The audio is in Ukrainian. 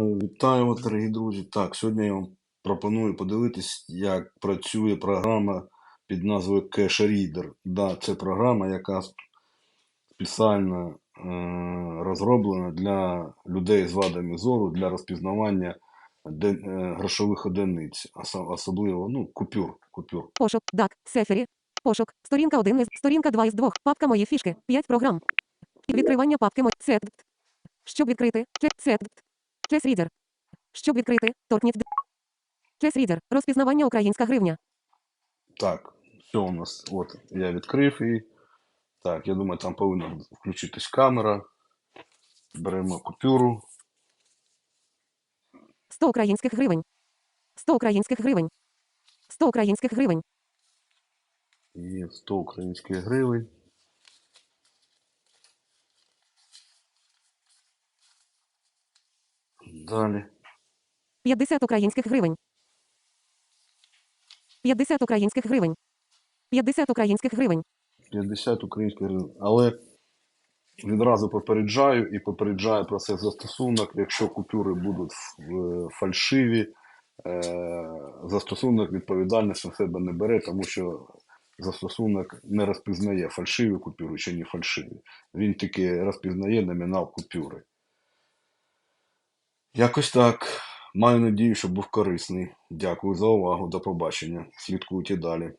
Вітаю вас, дорогі друзі. Так, сьогодні я вам пропоную подивитись, як працює програма під назвою Cache Reader. Да, це програма, яка спеціально е, розроблена для людей з вадами зору для розпізнавання де- е, грошових одиниць, ос- особливо ну, купюр. купюр. Пошук, DAC, Сефері. Пошук. Сторінка 1 із, сторінка 2 із 2. Папка мої фішки. 5 програм. Відкривання папки мої. Сет. Щоб відкрити. Сет. Чес Рідер. Щоб відкрити. Торкніть. Чес Рідер. Розпізнавання українська гривня. Так, все у нас. От я відкрив і. Так, я думаю, там повинна включитись камера. Беремо купюру. 100 українських гривень. 100 українських гривень. 100 українських гривень. Є 100 українських гривень. Далі. 50 українських гривень. 50 українських гривень. 50 українських гривень. 50 українських гривень. Але відразу попереджаю і попереджаю про це застосунок. Якщо купюри будуть фальшиві, е, застосунок відповідальність на себе не бере, тому що застосунок не розпізнає фальшиві купюри чи не фальшиві. Він тільки розпізнає номінал купюри. Якось так. Маю надію, що був корисний. Дякую за увагу. До побачення. Слідкуйте далі.